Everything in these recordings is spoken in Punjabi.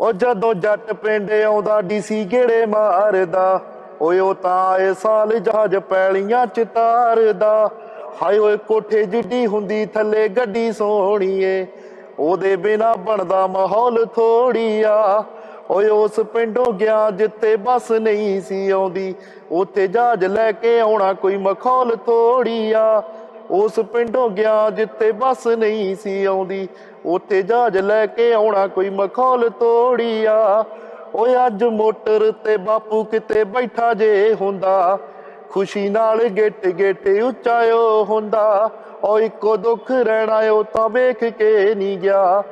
ਉਹ ਜਦੋਂ ਜੱਟ ਪਿੰਡ ਆਉਂਦਾ, ਡੀਸੀ ਗੇੜੇ ਮਾਰਦਾ? ਓਏ ਉਹ ਤਾਂ ਏ ਸਾਲ ਜਹਾਜ਼ ਪੈਲੀਆਂ ਚ ਤਾਰਦਾ। ਹਾਏ ਓਏ ਕੋਠੇ ਜਿੱਡੀ ਹੁੰਦੀ, ਥੱਲੇ ਗੱਡੀ ਸੋਹਣੀਏ। ਉਹਦੇ ਬਿਨਾ ਬਣਦਾ ਮਾਹੌਲ ਥੋੜੀ ਆ ਓਏ ਉਸ ਪਿੰਡੋਂ ਗਿਆ ਜਿੱਥੇ ਬੱਸ ਨਹੀਂ ਸੀ ਆਉਂਦੀ, ਉੱਥੇ ਜਹਾਜ਼ ਲੈ ਕੇ ਆਉਣਾ ਕੋਈ ਮਖੌਲ ਥੋੜੀ ਆ ਉਸ ਪਿੰਡੋਂ ਗਿਆ ਜਿੱਥੇ ਬੱਸ ਨਹੀਂ ਸੀ ਆਉਂਦੀ। ਉੱਥੇ ਜਹਾਜ਼ ਲੈ ਕੇ ਆਉਣਾ ਕੋਈ ਮਖੌਲ ਤੋੜੀ ਓਏ ਅੱਜ ਮੋਟਰ ਤੇ ਬਾਪੂ ਕਿਤੇ ਬੈਠਾ ਜੇ ਹੁੰਦਾ। ਖੁਸ਼ੀ ਨਾਲ ਗੇਟ ਗੇਟ ਉੱਚਾਇਓ ਹੁੰਦਾ। ਓ ਇੱਕੋ ਦੁੱਖ ਰਹਿਣਾ ਓ ਤਾਂ ਵੇਖ ਕੇ ਨਹੀਂ ਗਿਆ।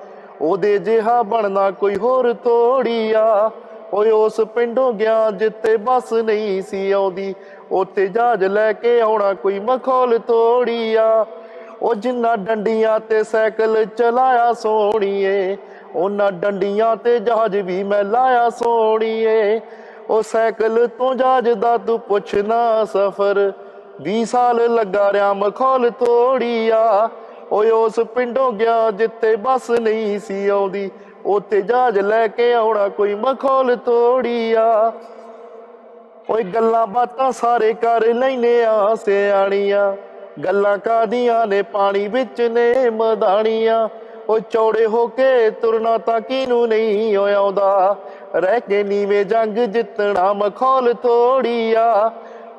ਉਹਦੇ ਜਿਹਾ ਬਣਨਾ ਕੋਈ ਹੋਰ ਥੋੜੀ ਆ ਓਏ ਉਸ ਪਿੰਡੋਂ ਗਿਆ ਜਿੱਤੇ ਬੱਸ ਨਹੀਂ ਸੀ ਆਉਂਦੀ। ਉੱਥੇ ਜਹਾਜ਼ ਲੈ ਕੇ ਆਉਣਾ ਕੋਈ ਮਖੌਲ ਥੋੜੀ ਆ ਉਹ ਜਿੰਨਾ ਡੰਡੀਆਂ ਤੇ ਸਾਈਕਲ ਚਲਾਇਆ ਸੋਣੀਏ ਉਹਨਾਂ ਡੰਡੀਆਂ ਤੇ ਜਹਾਜ਼ ਵੀ ਮੈਂ ਲਾਇਆ ਸੋਣੀਏ ਉਹ ਸਾਈਕਲ ਤੋਂ ਜਹਾਜ਼ ਦਾ ਤੂੰ ਪੁੱਛਣਾ ਸਫ਼ਰ 20 ਸਾਲ ਲੱਗਾ ਰਿਆ ਮਖੌਲ ਥੋੜੀ ਆ ਓਏ ਉਸ ਪਿੰਡੋਂ ਗਿਆ ਜਿੱਥੇ ਬੱਸ ਨਹੀਂ ਸੀ ਆਉਂਦੀ। ਉੱਥੇ ਜਹਾਜ਼ ਲੈ ਕੇ ਆਉਣਾ, ਕੋਈ ਮਖੌਲ ਤੋੜੀਆ। ਓਏ ਗੱਲਾਂ ਬਾਤਾਂ ਸਾਰੇ ਕਰ ਲੈਨੇ ਆ ਸਿਆਣੀਆਂ। ਗੱਲਾਂ ਕਾਦੀਆਂ ਨੇ, ਪਾਣੀ ਵਿੱਚ ਨੇ ਮਦਾਣੀਆਂ। ਓ ਚੌੜੇ ਹੋ ਕੇ ਤੁਰਨਾ ਤਾਂ ਕਿਨੂੰ ਨਹੀਂ ਓ ਆਉਂਦਾ। ਰਹਿ ਕੇ ਨੀਵੇਂ ਜੰਗ ਜਿੱਤਣਾ, ਮਖੌਲ ਥੋੜੀ ਆ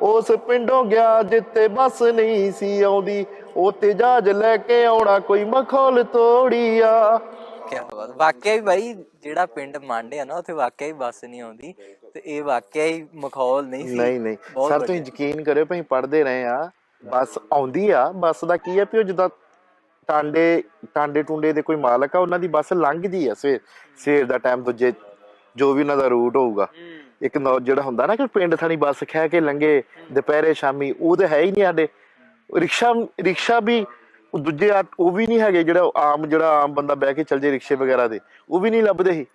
ਉਸ ਪਿੰਡੋਂ ਗਿਆ ਜਿੱਤੇ ਬੱਸ ਨਹੀਂ ਸੀ ਆਉਂਦੀ। ਉੱਥੇ ਜਹਾਜ਼ ਲੈ ਕੇ ਆਉਣਾ, ਕੋਈ ਮਖੌਲ ਥੋੜੀ ਕਿਆ ਬਾਤ ਵਾਕਿਆ ਹੀ ਬਾਈ ਜਿਹੜਾ ਪਿੰਡ ਮਾਂਡੇ ਆ ਨਾ ਉੱਥੇ ਵਾਕਿਆ ਹੀ ਬੱਸ ਨਹੀਂ ਆਉਂਦੀ ਤੇ ਇਹ ਵਾਕਿਆ ਹੀ ਮਖੌਲ ਨਹੀਂ ਸੀ। ਨਹੀਂ ਨਹੀਂ ਬਹੁਤ ਸਰ ਤੁਸੀਂ। ਯਕੀਨ ਕਰਿਓ ਭਈ ਪੜਦੇ ਰਹੇ ਆ ਬੱਸ ਆਉਂਦੀ ਆ ਬੱਸ ਦਾ ਕੀ ਆ ਵੀ ਉਹ ਜਿੱਦਾਂ ਟਾਂਡੇ ਟਾਂਡੇ ਟੁੰਡੇ ਦੇ ਕੋਈ ਮਾਲਕ ਆ ਉਹਨਾਂ ਦੀ ਬੱਸ ਲੰਘਦੀ ਆ ਸਵੇਰ ਸਵੇਰ ਦਾ ਟਾਈਮ ਦੂਜੇ ਜੋ ਵੀ ਉਹਨਾਂ ਦਾ ਰੂਟ ਹੋਊਗਾ। ਇੱਕ ਨੌ ਜਿਹੜਾ ਹੁੰਦਾ ਨਾ ਕਿ ਪਿੰਡ ਥਾਣੀ ਬੱਸ ਖਹਿ ਕੇ ਲੰਘੇ ਦੁਪਹਿਰੇ ਸ਼ਾਮੀ ਉਹ ਤਾਂ ਹੈ ਹੀ ਨਹੀਂ ਸਾਡੇ। ਰਿਕਸ਼ਾ ਰਿਕਸ਼ਾ ਵੀ ਉਹ ਦੂਜੇ ਆ- ਉਹ ਵੀ ਨਹੀਂ ਹੈਗੇ ਜਿਹੜਾ ਆਮ ਜਿਹੜਾ ਆਮ ਬੰਦਾ ਬਹਿ ਕੇ ਚੱਲ ਜੇ ਰਿਕਸ਼ੇ ਵਗੈਰਾ ਦੇ ਉਹ ਵੀ ਨਹੀਂ ਲੱਭਦੇ ਸੀ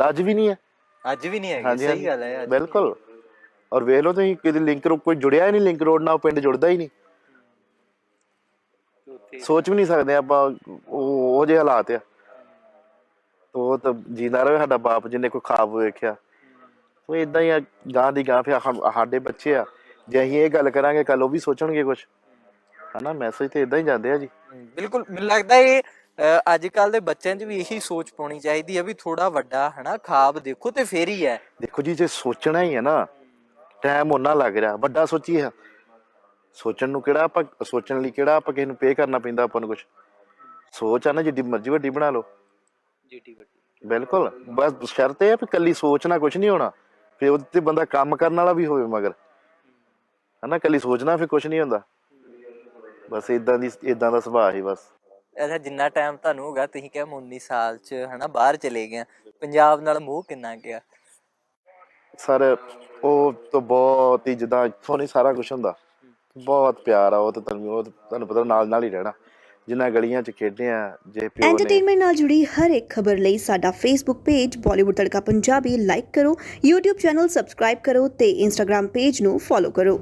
ਤਾਂ ਅੱਜ ਵੀ ਨਹੀਂ ਹੈ। ਅੱਜ ਵੀ ਨਹੀਂ ਹੈਗੀ ਸਹੀ ਗੱਲ ਹੈ ਅੱਜ ਬਿਲਕੁਲ। ਔਰ ਵੇਖ ਲਓ ਤੁਸੀਂ ਕਿਤੇ ਲਿੰਕ ਰੋ ਕੋਈ ਜੁੜਿਆ ਹੀ ਨਹੀਂ ਲਿੰਕ ਰੋਡ ਨਾਲ ਉਹ ਪਿੰਡ ਜੁੜਦਾ ਹੀ ਨਹੀਂ। ਸੋਚ ਵੀ ਨਹੀਂ ਸਕਦੇ ਆਪਾਂ ਉਹ ਉਹ ਜਿਹੇ ਹਾਲਾਤ ਆ। ਉਹ ਤਾਂ ਜਿੰਦਾ ਰਹੇ ਸਾਡਾ ਬਾਪ ਜਿਹਨੇ ਕੋਈ ਖਾਬ ਵੇਖਿਆ। ਉਹ ਇਦਾਂ ਹੀ ਆ ਗਾਂ ਦੀ ਗਾਂ ਫਿਰ ਸਾਡੇ ਬੱਚੇ ਆ। ਜੇ ਅਸੀਂ ਇਹ ਗੱਲ ਕਰਾਂਗੇ ਕੱਲ ਉਹ ਵੀ ਸੋਚਣਗੇ ਕੁਝ ਹਨਾ ਮੈਸੇਜ ਤੇ ਇਦਾਂ ਹੀ ਜਾਂਦੇ ਆ ਜੀ। ਬਿਲਕੁਲ ਮੈਨੂੰ ਲੱਗਦਾ ਇਹ ਅੱਜ ਕੱਲ ਦੇ ਬੱਚਿਆਂ 'ਚ ਵੀ ਇਹੀ ਸੋਚ ਪਾਉਣੀ ਚਾਹੀਦੀ ਹੈ ਵੀ ਥੋੜਾ ਵੱਡਾ ਹਨਾ ਖਾਬ ਦੇਖੋ ਤੇ ਫੇਰ ਹੀ ਹੈ। ਦੇਖੋ ਜੀ ਜੇ ਸੋਚਣਾ ਹੀ ਹੈ ਨਾ ਟਾਈਮ ਉਹਨਾਂ ਲੱਗ ਰਿਹਾ ਵੱਡਾ ਸੋਚੀਏ। ਸੋਚਣ ਨੂੰ ਕਿਹੜਾ ਆਪਾਂ ਸੋਚਣ ਲਈ ਕਿਹੜਾ ਆਪਾਂ ਕਿਸੇ ਨੂੰ ਪੇ ਕਰਨਾ ਪੈਂਦਾ ਆਪਾਂ ਨੂੰ ਕੁਝ ਸੋਚ ਆ ਨਾ ਜਿੱਡੀ ਮਰਜ਼ੀ ਵੱਡੀ ਬਣਾ ਲਓ। ਜੀਟੀ ਵੱਡੀ। ਬਿਲਕੁਲ ਬਸ ਸ਼ਰਤ ਇਹ ਆ ਵੀ ਕੱਲੀ ਸੋਚਣਾ ਕੁਝ ਨਹੀਂ ਹੋਣਾ ਫਿਰ ਉਹਦੇ ਤੇ ਬੰਦਾ ਕੰਮ ਕਰਨ ਵਾਲਾ ਵੀ ਹੋਵੇ ਮਗਰ। ਹਨਾ ਕੱਲੀ ਸੋਚਣਾ ਫਿਰ ਕੁਝ ਨਹੀਂ ਹੁੰਦਾ। ਬਸ ਇਦਾਂ ਦੀ ਇਦਾਂ ਦਾ ਸੁਭਾਅ ਹੀ ਬਸ। ਅੱਛਾ ਜਿੰਨਾ ਟਾਈਮ ਤੁਹਾਨੂੰ ਹੋਗਾ ਤੁਸੀਂ ਕਿਹਾ ਮੈਂ 19 ਸਾਲ 'ਚ ਹਨਾ ਬਾਹਰ ਚਲੇ ਗਏ ਪੰਜਾਬ ਨਾਲ ਮੋਹ ਕਿੰਨਾ ਗਿਆ ਸਰ ਉਹ ਤਾਂ ਬਹੁਤ ਹੀ ਜਿੱਦਾਂ ਇੱਥੋਂ ਨਹੀਂ ਸਾਰਾ ਕੁਝ ਹੁੰਦਾ। ਬਹੁਤ ਪਿਆਰ ਆ ਉਹ ਤਾਂ ਤੁਹਾਨੂੰ ਉਹ ਤਾਂ ਤੁਹਾਨੂੰ ਪਤਾ ਨਾਲ ਨਾਲ ਹੀ ਰਹਿਣਾ। ਜਿੰਨਾ ਗਲੀਆਂ 'ਚ ਖੇਡੇ ਆ ਜੇ ਪਿਓ ਨੇ ਐਂਟਰਟੇਨਮੈਂਟ ਨਾਲ ਜੁੜੀ ਹਰ ਇੱਕ ਖਬਰ ਲਈ ਸਾਡਾ Facebook page Bollywood Tadka Punjabi like ਕਰੋ YouTube ਚੈਨਲ ਸਬਸਕ੍ਰਾਈਬ ਕਰੋ ਤੇ Instagram ਪੇਜ ਨੂੰ ਫੋਲੋ ਕਰੋ।